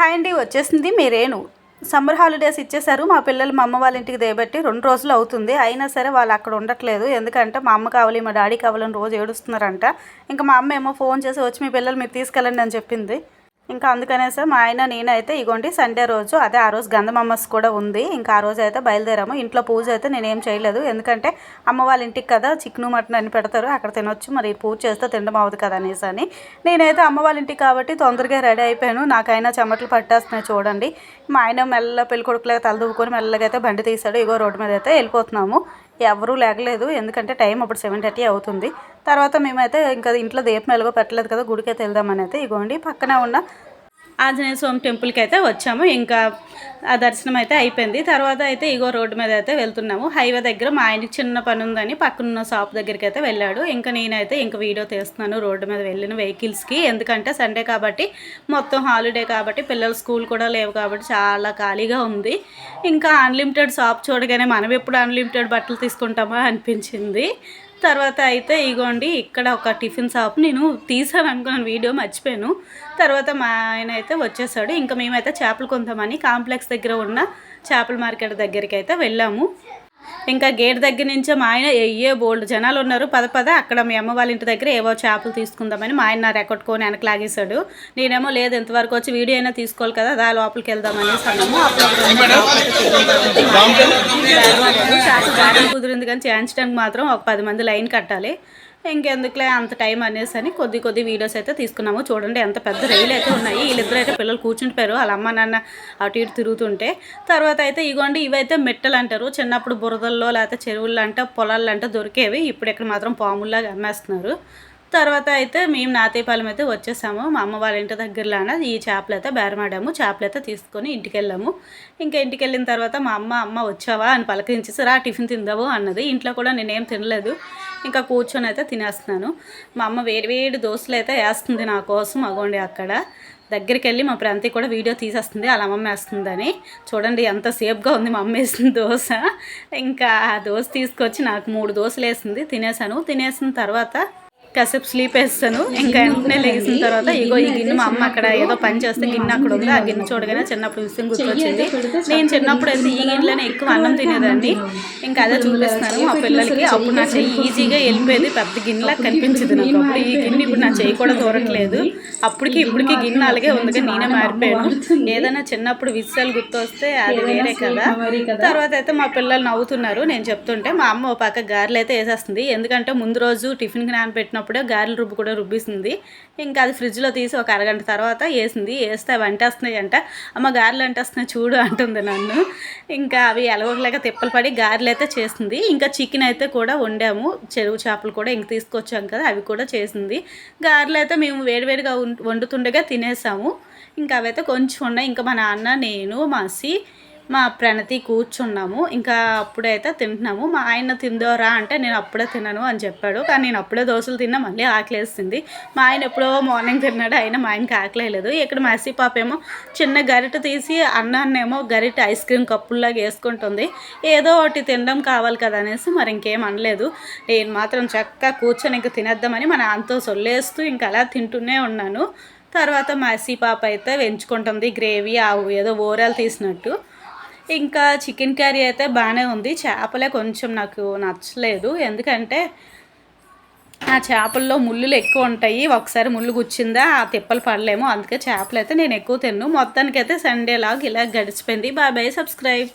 Hi అండి వచ్చేసింది మీరేను. Summer holidays ఇచ్చేశారు మా పిల్లలు మా అమ్మ వాళ్ళ ఇంటికి దేబట్టి రెండు రోజులు అవుతుంది. అయినా సరే వాళ్ళు అక్కడ ఉండట్లేదు. ఎందుకంటే మా అమ్మ కావాలి మా డాడీ కావాలని రోజు ఏడుస్తున్నారంట. ఇంకా మా అమ్మ ఏమో ఫోన్ చేసి వచ్చి మీ పిల్లలు మీరు తీసుకెళ్ళండి అని చెప్పింది. ఇంకా అందుకనేసి మా ఆయన నేనైతే ఇగోండి సండే రోజు అదే ఆ రోజు గంధమమ్మస్ కూడా ఉంది. ఇంకా ఆ రోజు అయితే బయలుదేరాము. ఇంట్లో పూజ అయితే నేనేం చేయలేదు. ఎందుకంటే అమ్మ వాళ్ళ ఇంటికి కదా చికెను మటన్ అని పెడతారు. అక్కడ తినొచ్చు. మరి పూజ చేస్తే తినడం అవ్వదు కదా అనేసి అని. నేనైతే అమ్మ వాళ్ళ ఇంటికి కాబట్టి తొందరగా రెడీ అయిపోయాను. నాకైనా చెమటలు పట్టేస్తున్నాయి చూడండి. మా ఆయన మెల్ల పెళ్ళి కొడుకులుగా తలదూకొని మెల్లగా అయితే బండి తీశాడు. ఇగో రోడ్డు మీద అయితే వెళ్ళిపోతున్నాము. ఎవరూ లేగలేదు. ఎందుకంటే టైం అప్పుడు సెవెన్ థర్టీ అవుతుంది. తర్వాత మేమైతే ఇంకా ఇంట్లో దీపం ఎలాగో పెట్టలేదు కదా గుడికైతే వెళ్దామని అయితే ఇగోండి పక్కన ఉన్న ఆంజనేయ స్వామి టెంపుల్కి అయితే వచ్చాము. ఇంకా ఆ దర్శనం అయితే అయిపోయింది. తర్వాత అయితే ఇగో రోడ్డు మీద అయితే వెళ్తున్నాము. హైవే దగ్గర మా ఆయనకి చిన్న పని ఉందని పక్కనున్న షాప్ దగ్గరికి అయితే వెళ్ళాడు. ఇంకా నేనైతే ఇంకా వీడియో తీస్తున్నాను రోడ్డు మీద వెళ్ళిన వెహికల్స్కి ఎందుకంటే సండే కాబట్టి మొత్తం హాలిడే కాబట్టి పిల్లలు స్కూల్ కూడా లేవు కాబట్టి చాలా ఖాళీగా ఉంది. ఇంకా అన్లిమిటెడ్ షాప్ చూడగానే మనం ఎప్పుడు అన్లిమిటెడ్ బట్టలు తీసుకుంటామా అనిపించింది. తర్వాత అయితే ఇగోండి ఇక్కడ ఒక టిఫిన్ షాప్ నేను తీసాను అనుకున్నాను వీడియో మర్చిపోయాను. తర్వాత మా ఆయన అయితే వచ్చేసాడు. ఇంకా మేమైతే చేపలు కొందామని కాంప్లెక్స్ దగ్గర ఉన్న చేపల మార్కెట్ దగ్గరికి అయితే వెళ్ళాము. ఇంకా గేట్ దగ్గర నుంచే మా ఆయన ఎయ్యే బోల్డ్ జనాలు ఉన్నారు. పద పద అక్కడ మీ అమ్మ వాళ్ళ ఇంటి దగ్గర ఏవో చేపలు తీసుకుందామని మా ఆయన నా రెక్కట్టుకొని వెనక లాగేశాడు. నేనేమో లేదు ఎంతవరకు వచ్చి వీడియో అయినా తీసుకోవాలి కదా దా లోపలికి వెళ్దామని అన్నాము. కుదిరింది కానీ చేయించడానికి మాత్రం ఒక పది మంది లైన్ కట్టాలి. ఇంకెందుకులే అంత టైం అనేసి అని కొద్ది కొద్ది వీడియోస్ అయితే తీసుకున్నాము. చూడండి ఎంత పెద్ద రైలు అయితే ఉన్నాయి. వీళ్ళిద్దరు అయితే పిల్లలు కూర్చుంటారు వాళ్ళ అమ్మ నాన్న అటు ఇటు తిరుగుతుంటే. తర్వాత అయితే ఇగోండి ఇవైతే మెట్టలు అంటారు చిన్నప్పుడు బురదల్లో లేకపోతే చెరువుల్లో అంటే పొలాల్లో అంటే దొరికేవి. ఇప్పుడు ఇక్కడ మాత్రం పాముల్లాగా అమ్మేస్తున్నారు. తర్వాత అయితే మేము నాతేపాలెం అయితే వచ్చేసాము. మా అమ్మ వాళ్ళ ఇంటి దగ్గరలోన ఈ చేపలు అయితే బేరమాడాము. చేపలు అయితే తీసుకొని ఇంటికి వెళ్ళాము ఇంకా ఇంటికి వెళ్ళిన తర్వాత మా అమ్మ అమ్మ వచ్చావా? అని పలకరించేసి రా టిఫిన్ తిందావు అన్నది. ఇంట్లో కూడా నేనేం తినలేదు. ఇంకా కూర్చొని అయితే తినేస్తున్నాను. మా అమ్మ వేడి వేడి దోశలు అయితే వేస్తుంది నా కోసం అగోండి అక్కడ. దగ్గరికి వెళ్ళి మా ప్రాంతి కూడా వీడియో తీసేస్తుంది అలా అమ్మమ్మ వేస్తుందని చూడండి ఎంత సేఫ్గా ఉంది మా అమ్మ వేసిన దోశ. ఇంకా ఆ దోశ తీసుకొచ్చి నాకు మూడు దోశలు వేసింది. తినేసాను. తినేసిన తర్వాత కాసేపు స్లీప్ వేస్తాను. ఇంకా వెంటనే లేచిన తర్వాత ఇగో ఈ గిన్నె మా అమ్మ అక్కడ ఏదో పని చేస్తే గిన్నె అక్కడ ఉంది. ఆ గిన్నె చూడగానే చిన్నప్పుడు విషయం గుర్తొచ్చింది. నేను చిన్నప్పుడు అయితే ఈ గిన్నెలోనే ఎక్కువ అన్నం తినేదాన్ని. ఇంకా అదే చూపిస్తాను మా పిల్లలకి. అప్పుడు నా చెయ్యి ఈజీగా వెళ్ళిపోయేది. పెద్ద గిన్నెలా కనిపించింది నాకు. అప్పుడు ఈ గిన్నె ఇప్పుడు నా చెయ్యి కూడా దూరట్లేదు అప్పటికి ఇప్పటికి గిన్నె అలాగే ఉందిగా నేనే మారిపోయాను. ఏదైనా చిన్నప్పుడు విషయాలు గుర్తొస్తే అది వేరే కదా. తర్వాత అయితే మా పిల్లలు నవ్వుతున్నారు. నేను చెప్తుంటే మా అమ్మ ఒక పక్క గారెలు అయితే వేసేస్తుంది. ఎందుకంటే ముందు రోజు టిఫిన్కి నానబెట్టిన పెట్టినప్పుడే గారెల రుబ్బు కూడా రుబ్బిస్తుంది ఇంకా అది ఫ్రిడ్జ్లో తీసి ఒక అరగంట తర్వాత వేసింది. వేస్తే అవి అంటేస్తున్నాయి అంట అమ్మ గారెలు అంటేస్తున్నాయి చూడు అంటుంది నన్ను. ఇంకా అవి ఎలగలేక తిప్పలు పడి గారెలు అయితే చేసింది. ఇంకా చికెన్ అయితే కూడా వండాము. చెరువు చేపలు కూడా ఇంక తీసుకొచ్చాం కదా అవి కూడా చేసింది. గారెలు అయితే మేము వేడివేడిగా వండుతుండగా తినేసాము. ఇంకా అవైతే కొంచెం ఉన్నాయి. ఇంకా మా నాన్న నేను మా అసి మా ప్రణతి కూర్చున్నాము. ఇంకా అప్పుడైతే తింటున్నాము. మా ఆయన తిందోరా అంటే నేను అప్పుడే తినను అని చెప్పాడు. కానీ నేను అప్పుడే దోశలు తిన్నా మళ్ళీ ఆకలేస్తుంది మా ఆయన ఎప్పుడో మార్నింగ్ తిన్నాడు. ఆయన మా ఆయనకి ఆకలేదు ఇక్కడ మసి పాప ఏమో చిన్న గరిట తీసి అన్నాన్నేమో గరిట ఐస్ క్రీమ్ కప్పుల్లాగా వేసుకుంటుంది. ఏదో ఒకటి తినడం కావాలి కదా అనేసి మరి ఇంకేం అనలేదు. నేను మాత్రం చక్కగా కూర్చొని ఇంకా తినేద్దామని మన అంతో సొల్లేస్తూ ఇంకా అలా తింటూనే ఉన్నాను. తర్వాత మసి పాప అయితే వెంచుకుంటుంది గ్రేవీ ఆవు ఏదో ఓరాలు తీసినట్టు. ఇంకా చికెన్ కర్రీ అయితే బాగానే ఉంది. చేపలే కొంచెం నాకు నచ్చలేదు. ఎందుకంటే ఆ చేపల్లో ముళ్ళులు ఎక్కువ ఉంటాయి. ఒకసారి ముళ్ళు గుచ్చిందా ఆ తిప్పలు పడలేము. అందుకే చేపలు అయితే నేను ఎక్కువ తిన్ను. మొత్తానికైతే సండే లాగా ఇలా గడిచిపోయింది. బాబాయ్ సబ్స్క్రైబ్